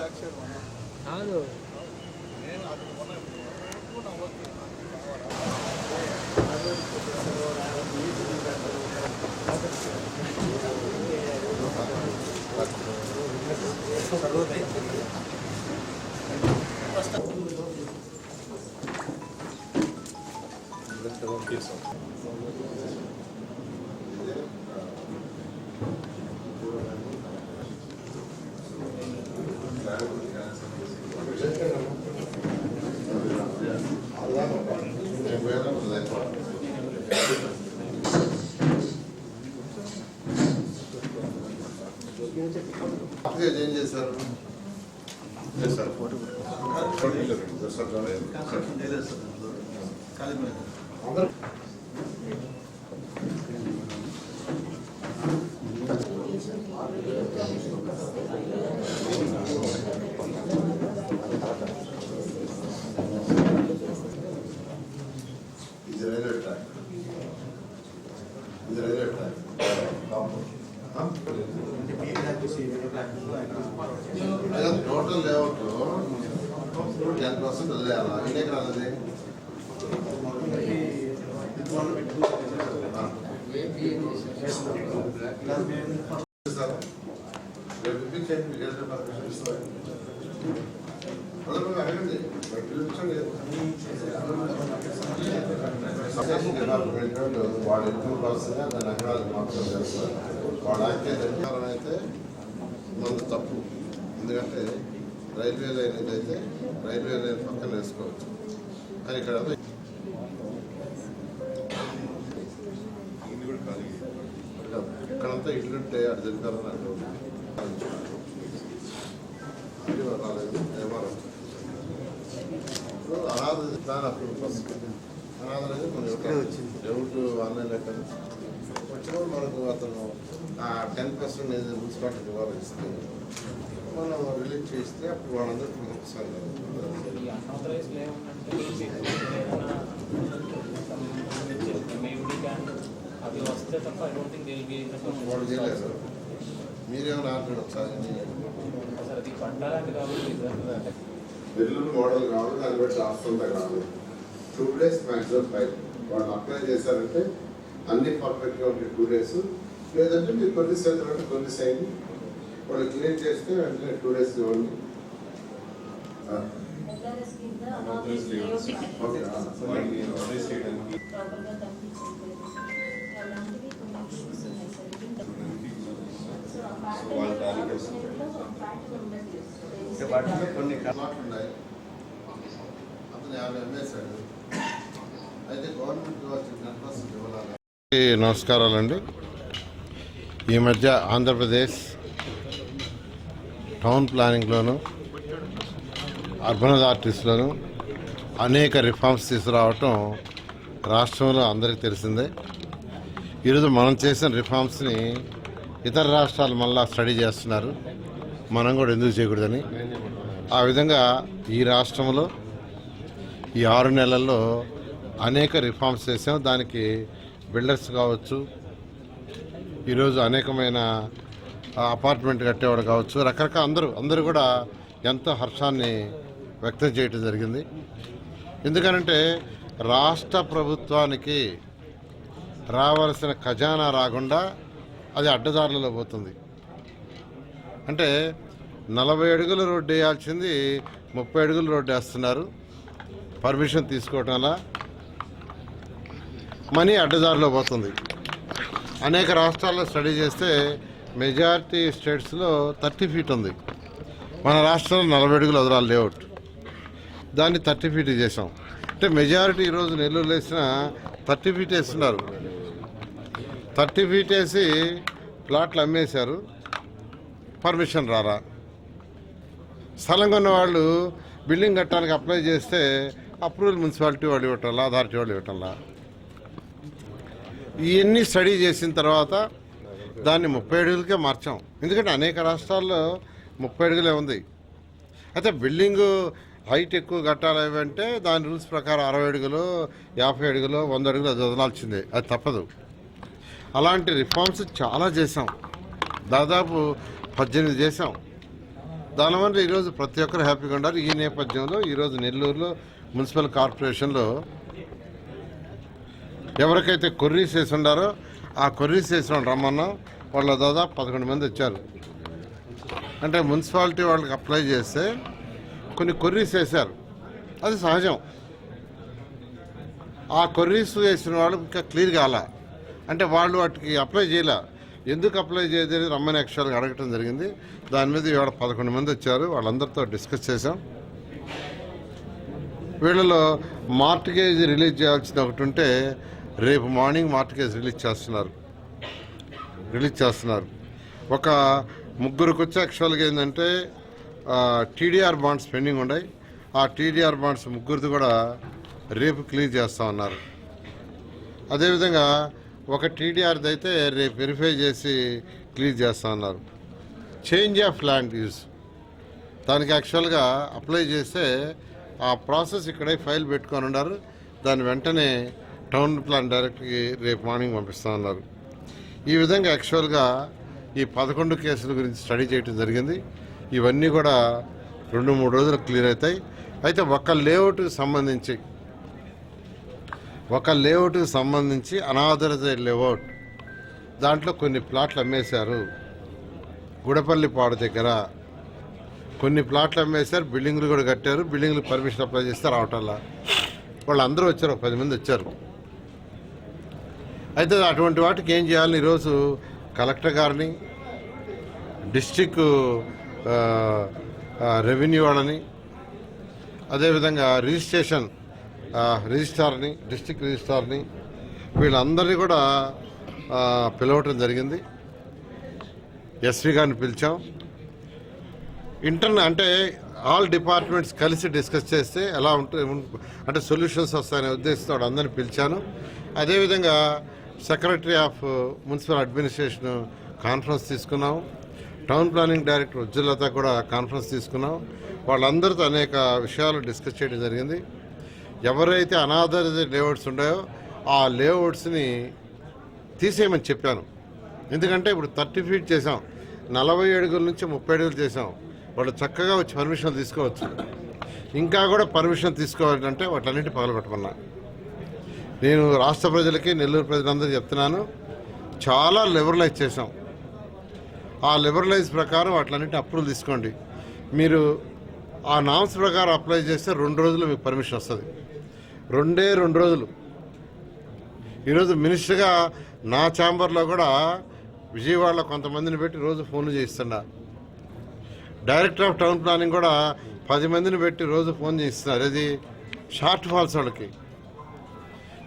కాదు అప్పటికే ఏం చేశారు అందరూ ఇది రైల్వే ట్రాక్ ఇది రైల్వే ట్రాక్ ఆ? అదే టోటల్ లేఅవుట్ టెన్ పర్సెంట్ వదిలేయాలా ఎన్ని ఎకరాలు అది ఆ. సార్, రేపు ఇప్పించండి, వాడు ఎక్కువ వస్తుందా దాని ఎకరాలు మాత్రం చేస్తారు వాడు అయితే నిర్మాణం అయితే మంది తప్పు ఎందుకంటే రైల్వే లైన్ అయితే రైల్వే లైన్ పక్కన వేసుకోవచ్చు. కానీ ఇక్కడ ఇక్కడంతా ఇల్లుంటే అటు తిరుగుతారని అంటున్నారు రాలేదు అనాథ దాని అప్పుడు ఫస్ట్. అనాథ అనేది మన వచ్చింది. ఎవరు ఆన్లైన్ లెక్క వచ్చినప్పుడు మనకు అతను ఆ టెన్ పర్సెంట్ మున్సిపాలిటీ ఇవ్వాలి ఇస్తే మనం రిలీజ్ చేస్తే అప్పుడు వాళ్ళందరికీ ఒకసారి అది వస్తే తప్ప I don't think they will be వాళ్ళు చేయలేదు మీరేమైనా ఆర్డర్ ఒకసారి సార్ అది పండాలంటే కాబట్టి నెల్లూరు మోడల్ కావాలి దాన్ని బట్టి రాష్ట్రంతో కావాలి టూ డేస్ మ్యాక్సిమం ఫైవ్ వాళ్ళు అప్లై చేశారంటే అన్ని పర్ఫెక్ట్గా ఉంటే టూ డేస్ లేదంటే మీరు కొన్ని సైడ్ అంటే కొన్ని సైడ్ వాళ్ళు క్లియర్ చేస్తే వెంటనే టూ డేస్ ఇవ్వండి. సో ప్యాటర్న్ ప్యాటర్న్ వాటిలో కొన్ని ప్లాట్లు ఉన్నాయి అతను యాభై అమ్మేశాడు అయితే గవర్నమెంట్ టెన్ పర్సెంట్ ఇవ్వాలి నమస్కారాలండి. ఈ మధ్య ఆంధ్రప్రదేశ్ టౌన్ ప్లానింగ్లోను అర్బన్ అథారిటీస్లోను అనేక రిఫార్మ్స్ తీసుకురావటం రాష్ట్రంలో అందరికీ తెలిసిందే. ఈరోజు మనం చేసిన రిఫార్మ్స్ని ఇతర రాష్ట్రాలు మళ్ళా స్టడీ చేస్తున్నారు. మనం కూడా ఎందుకు చేయకూడదని? ఆ విధంగా ఈ రాష్ట్రంలో ఈ ఆరు నెలల్లో అనేక రిఫార్మ్స్ చేసాం దానికి బిల్డర్స్ కావచ్చు ఈరోజు అనేకమైన అపార్ట్మెంట్ కట్టేవాడు కావచ్చు రకరకాల అందరూ అందరూ కూడా ఎంతో హర్షాన్ని వ్యక్తం చేయటం జరిగింది. ఎందుకనంటే రాష్ట్ర ప్రభుత్వానికి రావాల్సిన ఖజానా రాకుండా అది అడ్డదారులలో పోతుంది. అంటే నలభై అడుగుల రోడ్డు వేయాల్సింది ముప్పై అడుగుల రోడ్డు వేస్తున్నారు. పర్మిషన్ తీసుకోవటం వల్ల మనీ అడ్డదారిలో పోతుంది. అనేక రాష్ట్రాల్లో స్టడీ చేస్తే మెజారిటీ స్టేట్స్లో థర్టీ ఫీట్ ఉంది. మన రాష్ట్రంలో నలభై అడుగులు వదరాలి లేఅవుట్. దాన్ని థర్టీ ఫీట్ చేసాం అంటే మెజారిటీ ఈరోజు నెల్లూరు వేసిన థర్టీ ఫీట్ వేస్తున్నారు. థర్టీ ఫీట్ వేసి ప్లాట్లు అమ్మేశారు. పర్మిషన్ రారా? స్థలం కొన్న వాళ్ళు బిల్డింగ్ కట్టడానికి అప్లై చేస్తే అప్రూవల్ మున్సిపాలిటీ వాళ్ళు ఇవ్వటంలా అథారిటీ వాళ్ళు ఇవ్వటంలా? ఇవన్నీ స్టడీ చేసిన తర్వాత దాన్ని ముప్పై అడుగులకే మార్చాం. ఎందుకంటే అనేక రాష్ట్రాల్లో ముప్పై అడుగులే ఉంది. అయితే బిల్డింగ్ హైట్ ఎక్కువ కట్టాలి అంటే దాని రూల్స్ ప్రకారం అరవై అడుగులు యాభై అడుగులు వంద అడుగులు అది వదలాల్సిందే. అది తప్పదు. అలాంటి రిఫార్మ్స్ చాలా చేసాం దాదాపు పద్దెనిమిది చేసాం దానివల్ల ఈరోజు ప్రతి ఒక్కరు హ్యాపీగా ఉన్నారు. ఈ నేపథ్యంలో ఈరోజు నెల్లూరులో మున్సిపల్ కార్పొరేషన్లో ఎవరికైతే కొర్రీస్ వేసి ఉండారో ఆ కొర్రీస్ వేసిన రమ్మన్నాం వాళ్ళ దాదాపు పదకొండు మంది వచ్చారు. అంటే మున్సిపాలిటీ వాళ్ళకి అప్లై చేస్తే కొన్ని కొర్రీస్ వేశారు అది సహజం. ఆ కొర్రీస్ వేసిన వాళ్ళు ఇంకా క్లియర్ కాల అంటే వాళ్ళు వాటికి అప్లై చేయలే. ఎందుకు అప్లై చేయలేదు రమ్మని యాక్చువల్గా అడగటం జరిగింది. దాని మీద ఇవాళ పదకొండు మంది వచ్చారు. వాళ్ళందరితో డిస్కస్ చేశాం. వీళ్ళలో మార్టిగేజ్ రిలీజ్ చేయాల్సిన ఒకటి ఉంటే రేపు మార్నింగ్ మార్టిగేజ్ రిలీజ్ చేస్తున్నారు. రిలీజ్ చేస్తున్నారు. ఒక ముగ్గురికి వచ్చి యాక్చువల్గా ఏంటంటే టీడీఆర్ బాండ్స్ పెండింగ్ ఉన్నాయి. ఆ టీడీఆర్ బాండ్స్ ముగ్గురిది కూడా రేపు క్లియర్ చేస్తా ఉన్నారు అదేవిధంగా ఒక టీడీఆర్ది అయితే రేపు వెరిఫై చేసి క్లీజ్ చేస్తా ఉన్నారు చేంజ్ ఆఫ్ ల్యాండ్ యూస్ దానికి యాక్చువల్గా అప్లై చేస్తే ఆ ప్రాసెస్ ఇక్కడే ఫైల్ పెట్టుకొని ఉన్నారు. దాని వెంటనే టౌన్ ప్లాన్ డైరెక్టర్కి రేపు మార్నింగ్ పంపిస్తా ఉన్నారు ఈ విధంగా యాక్చువల్గా ఈ పదకొండు కేసుల గురించి స్టడీ చేయడం జరిగింది. ఇవన్నీ కూడా రెండు మూడు రోజులు క్లియర్ అవుతాయి. అయితే ఒక్క లేఅవుట్కి సంబంధించి ఒక లేఅవుట్కి సంబంధించి అనాథరైజ్డ్ లేఅవుట్. దాంట్లో కొన్ని ప్లాట్లు అమ్మేశారు. గుడపల్లిపాడు దగ్గర కొన్ని ప్లాట్లు అమ్మేశారు. బిల్డింగ్లు కూడా కట్టారు. బిల్డింగ్లు పర్మిషన్ అప్లై చేస్తే రావటంలా వాళ్ళందరూ వచ్చారు. ఒక పది మంది వచ్చారు. అయితే అటువంటి వాటికి ఏం చేయాలని ఈరోజు కలెక్టర్ గారిని డిస్టిక్ రెవెన్యూ వాళ్ళని అదేవిధంగా రిజిస్ట్రేషన్ రిజిస్ట్రార్ని డిస్టిక్ రిజిస్ట్రార్ని వీళ్ళందరినీ కూడా పిలవటం జరిగింది. ఎస్వి గారిని పిలిచాం. ఇంటర్న అంటే ఆల్ డిపార్ట్మెంట్స్ కలిసి డిస్కస్ చేస్తే ఎలా ఉంటుంది అంటే సొల్యూషన్స్ వస్తాయనే ఉద్దేశంతో అందరిని పిలిచాను. అదేవిధంగా secretary of municipal administration conference తీసుకున్నాం. టౌన్ ప్లానింగ్ డైరెక్టర్ ఉజ్జలత కూడా కాన్ఫరెన్స్ తీసుకున్నాం. వాళ్ళందరితో అనేక విషయాలు డిస్కస్ చేయడం జరిగింది. ఎవరైతే అనాథరైజ్డ్ లేఅవుట్స్ ఉన్నాయో ఆ లేఅవుట్స్ని తీసేయమని చెప్పాను. ఎందుకంటే ఇప్పుడు థర్టీ ఫీట్ చేసాం నలభై అడుగుల నుంచి ముప్పై అడుగులు చేసాం వాళ్ళు చక్కగా వచ్చి పర్మిషన్ తీసుకోవచ్చు. ఇంకా కూడా పర్మిషన్ తీసుకోవాలంటే వాటన్నిటి పగలగొట్టమన్నా. నేను రాష్ట్ర ప్రజలకి నెల్లూరు ప్రజలందరూ చెప్తున్నాను. చాలా లిబరలైజ్ చేసాం ఆ లిబరలైజ్ ప్రకారం వాటిలన్నింటి అప్రూవల్ తీసుకోండి. మీరు ఆ నామ్స్ ప్రకారం అప్లై చేస్తే రెండు రోజులు మీకు పర్మిషన్ వస్తుంది. రెండే రెండు రోజులు. ఈరోజు మినిస్టర్గా నా ఛాంబర్లో కూడా విజయవాడలో కొంతమందిని పెట్టి రోజు ఫోన్లు చేయిస్తున్నా. డైరెక్టర్ ఆఫ్ టౌన్ ప్లానింగ్ కూడా పది మందిని పెట్టి రోజు ఫోన్ చేయిస్తున్నారు. అది షార్ట్ ఫాల్స్ వాళ్ళకి.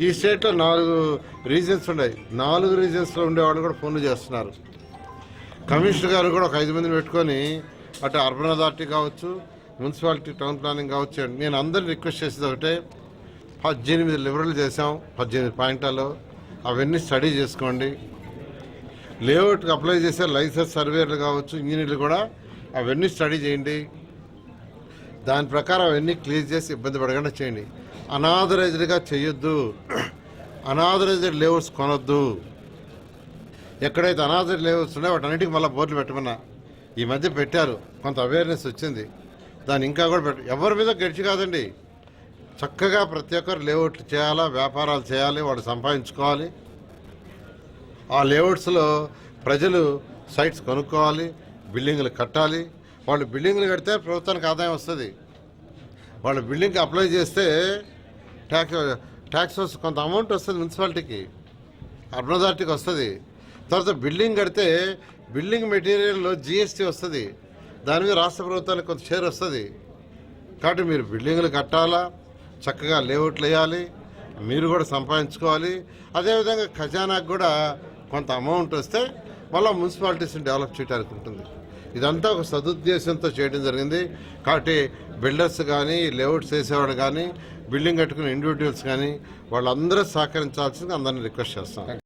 ఈ స్టేట్లో నాలుగు రీజన్స్ ఉన్నాయి. నాలుగు రీజన్స్లో ఉండేవాళ్ళు కూడా ఫోన్లు చేస్తున్నారు. కమిషనర్ గారు కూడా ఒక ఐదు మందిని పెట్టుకొని అటు అర్బన్ అథారిటీ కావచ్చు మున్సిపాలిటీ టౌన్ ప్లానింగ్ కావచ్చు నేను అందరిని రిక్వెస్ట్ చేసేది ఒకటే. పద్దెనిమిది లిబరల్ చేసాం పద్దెనిమిది పాయింట్లలో. అవన్నీ స్టడీ చేసుకోండి. లేఅవుట్కి అప్లై చేసే లైసెన్స్ సర్వేలు కావచ్చు ఇంజనీర్లు కూడా అవన్నీ స్టడీ చేయండి. దాని ప్రకారం అవన్నీ క్లియర్ చేసి ఇబ్బంది పడకుండా చేయండి. అనాథరైజ్డ్గా చేయొద్దు. అనాథరైజ్డ్ లేఅవుట్స్ కొనొద్దు. ఎక్కడైతే అనాథర్ లేఅవుట్స్ ఉన్నాయో వాటన్నిటికీ మళ్ళీ బోర్డులు పెట్టమన్నా. ఈ మధ్య పెట్టారు. కొంత అవేర్నెస్ వచ్చింది. దాన్ని ఇంకా కూడా పెట్ట ఎవరి మీద గడిచి కాదండి. చక్కగా ప్రతి ఒక్కరు లేఅవుట్లు చేయాలా వ్యాపారాలు చేయాలి వాడు సంపాదించుకోవాలి. ఆ లేఅవుట్స్లో ప్రజలు సైట్స్ కొనుక్కోవాలి బిల్డింగ్లు కట్టాలి. వాళ్ళు బిల్డింగ్లు కడితే ప్రభుత్వానికి ఆదాయం వస్తుంది. వాళ్ళు బిల్డింగ్కి అప్లై చేస్తే ట్యాక్స్ ట్యాక్స్ వస్తుంది కొంత అమౌంట్ వస్తుంది మున్సిపాలిటీకి. అర్బన్ అథారిటీకి వస్తుంది. తర్వాత బిల్డింగ్ కడితే బిల్డింగ్ మెటీరియల్లో జిఎస్టీ వస్తుంది. దాని మీద రాష్ట్ర ప్రభుత్వానికి కొంత షేర్ వస్తుంది. కాబట్టి మీరు బిల్డింగ్లు కట్టాలా చక్కగా లేఅవుట్లు వేయాలి మీరు కూడా సంపాదించుకోవాలి. అదేవిధంగా ఖజానాకు కూడా కొంత అమౌంట్ వస్తే మళ్ళీ మున్సిపాలిటీస్ని డెవలప్ చేయడానికి ఉంటుంది. ఇదంతా ఒక సదుద్దేశంతో చేయడం జరిగింది. కాబట్టి బిల్డర్స్ కానీ లేఅవుట్స్ వేసేవాడు కానీ బిల్డింగ్ కట్టుకునే ఇండివిజువల్స్ కానీ వాళ్ళందరూ సహకరించాల్సింది అందరిని రిక్వెస్ట్ చేస్తాం.